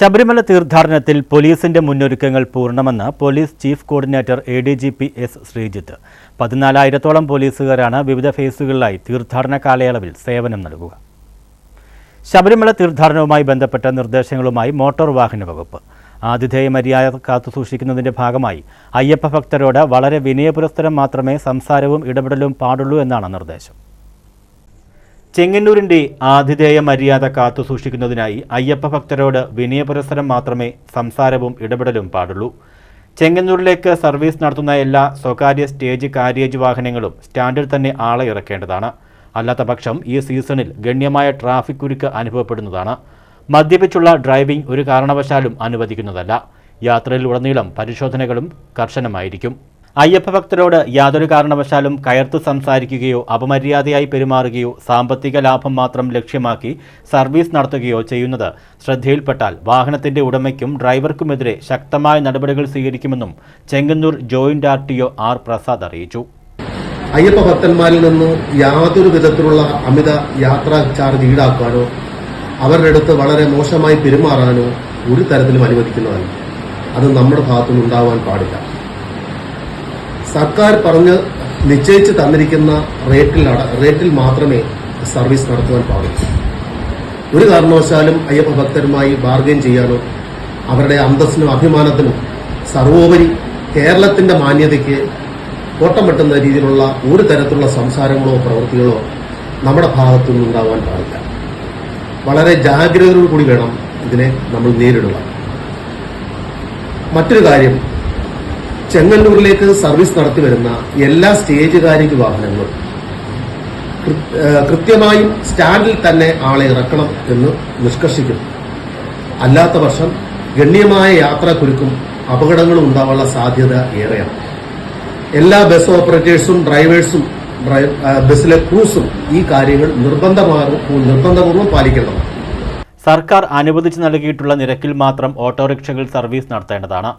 ശബരിമല തീർത്ഥാടനത്തിൽ പോലീസിന്റെ മുന്നൊരുക്കങ്ങൾ പൂർണമെന്ന് police chief coordinator A D G P S Sreejith. പതിനാലായിരത്തോളം പോലീസുകാരാണ് വിവിധ ഫേസുകളിലായി തീർത്ഥാടന കാലയളവിൽ സേവനം നൽകുക. ശബരിമല തീർത്ഥാടനവുമായി ബന്ധപ്പെട്ട നിർദ്ദേശങ്ങളുമായി മോട്ടോർ വാഹന വകുപ്പ്. ആതിഥേയ മര്യാദ കാത്തുസൂക്ഷിക്കുന്നതിന്റെ ഭാഗമായി അയ്യപ്പ ഭക്തരോട് വളരെ വിനയപുരസ്തരം മാത്രമേ സംസാരവും ഇടപെടലും പാടുള്ളൂ എന്നാണ് നിർദ്ദേശം. ചെങ്ങന്നൂരിന്റെ ആതിഥേയ മര്യാദ കാത്തുസൂക്ഷിക്കുന്നതിനായി അയ്യപ്പ ഭക്തരോട് വിനയപുരസരം മാത്രമേ സംസാരവും ഇടപെടലും പാടുള്ളൂ. ചെങ്ങന്നൂരിലേക്ക് സർവീസ് നടത്തുന്ന എല്ലാ സ്വകാര്യ സ്റ്റേജ് കാരിയേജ് വാഹനങ്ങളും സ്റ്റാൻഡിൽ തന്നെ ആളെ ഇറക്കേണ്ടതാണ്. അല്ലാത്തപക്ഷം ഈ സീസണിൽ ഗണ്യമായ ട്രാഫിക് കുരുക്ക് അനുഭവപ്പെടുന്നതാണ്. മദ്യപിച്ചുള്ള ഡ്രൈവിംഗ് ഒരു കാരണവശാലും അനുവദിക്കുന്നതല്ല. യാത്രയിലുടനീളം പരിശോധനകളും കർശനമായിരിക്കും. അയ്യപ്പ ഭക്തരോട് യാതൊരു കാരണവശാലും കയർത്ത് സംസാരിക്കുകയോ അപമര്യാദയായി പെരുമാറുകയോ സാമ്പത്തിക ലാഭം മാത്രം ലക്ഷ്യമാക്കി സർവീസ് നടത്തുകയോ ചെയ്യുന്നത് ശ്രദ്ധയിൽപ്പെട്ടാൽ വാഹനത്തിന്റെ ഉടമയ്ക്കും ഡ്രൈവർക്കുമെതിരെ ശക്തമായ നടപടികൾ സ്വീകരിക്കുമെന്നും Chengannur joint R T O R Prasad അറിയിച്ചു. അയ്യപ്പ ഭക്തന്മാരിൽ നിന്ന് യാതൊരു വിധത്തിലുള്ള അമിത യാത്രാ ചാർജ് ഈടാക്കാനോ അവരുടെ അടുത്ത് വളരെ മോശമായി പെരുമാറാനോ ഒരു തരത്തിലും അനുവദിക്കുന്നതല്ല. അത് നമ്മുടെ ഭാഗത്തുനിന്ന് ഉണ്ടാവാൻ പാടില്ല. സർക്കാർ പറഞ്ഞ് നിശ്ചയിച്ച് തന്നിരിക്കുന്ന റേറ്റിലാണ് റേറ്റിൽ മാത്രമേ സർവീസ് നടത്തുവാൻ പാടുള്ളൂ. ഒരു കാരണവശാലും അയ്യപ്പ ഭക്തരുമായി ബാർഗൈൻ ചെയ്യാനോ അവരുടെ അന്തസ്സിനും അഭിമാനത്തിനും സർവോപരി കേരളത്തിന്റെ മാന്യതയ്ക്ക് കോട്ടം വെട്ടുന്ന രീതിയിലുള്ള ഒരു തരത്തിലുള്ള സംസാരങ്ങളോ പ്രവൃത്തികളോ നമ്മുടെ ഭാഗത്തുനിന്ന് ഉണ്ടാവാൻ പാടില്ല. വളരെ ജാഗ്രതയോടുകൂടി വേണം ഇതിനെ നമ്മൾ നേരിടുക മറ്റൊരു കാര്യം ചെങ്ങന്നൂരിലേക്ക് സർവീസ് നടത്തി വരുന്ന എല്ലാ സ്റ്റേജ് കാരിക വാഹനങ്ങളും കൃത്യമായും സ്റ്റാൻഡിൽ തന്നെ ആളെ ഇറക്കണം എന്ന് നിഷ്കർഷിക്കുന്നു. അല്ലാത്ത പക്ഷം ഗണ്യമായ യാത്രാക്കുരുക്കും അപകടങ്ങളും ഉണ്ടാവാനുള്ള സാധ്യത ഏറെയാണ്. എല്ലാ ബസ് ഓപ്പറേറ്റേഴ്സും ഡ്രൈവേഴ്സും ബസ്സിലെ ക്രൂസും ഈ കാര്യങ്ങൾ നിർബന്ധമാകും നിർബന്ധപൂർവം പാലിക്കേണ്ടതാണ്. സർക്കാർ അനുവദിച്ചു നൽകിയിട്ടുള്ള നിരക്കിൽ മാത്രം ഓട്ടോറിക്ഷകൾ സർവീസ് നടത്തേണ്ടതാണ്.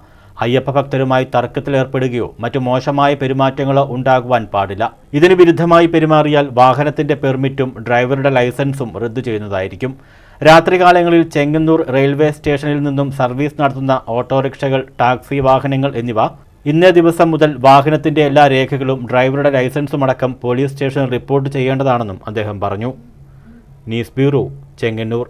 അയ്യപ്പ ഭക്തരുമായി തർക്കത്തിലേർപ്പെടുകയോ മറ്റു മോശമായ പെരുമാറ്റങ്ങളോ ഉണ്ടാകുവാൻ പാടില്ല. ഇതിന് വിരുദ്ധമായി പെരുമാറിയാൽ വാഹനത്തിന്റെ പെർമിറ്റും ഡ്രൈവറുടെ ലൈസൻസും റദ്ദു ചെയ്യുന്നതായിരിക്കും. രാത്രികാലങ്ങളിൽ ചെങ്ങന്നൂർ റെയിൽവേ സ്റ്റേഷനിൽ നിന്നും സർവീസ് നടത്തുന്ന ഓട്ടോറിക്ഷകൾ ടാക്സി വാഹനങ്ങൾ എന്നിവ ഇന്നേ ദിവസം മുതൽ വാഹനത്തിന്റെ എല്ലാ രേഖകളും ഡ്രൈവറുടെ ലൈസൻസും അടക്കം പോലീസ് സ്റ്റേഷനിൽ റിപ്പോർട്ട് ചെയ്യേണ്ടതാണെന്നും അദ്ദേഹം പറഞ്ഞു. News bureau Chengannur.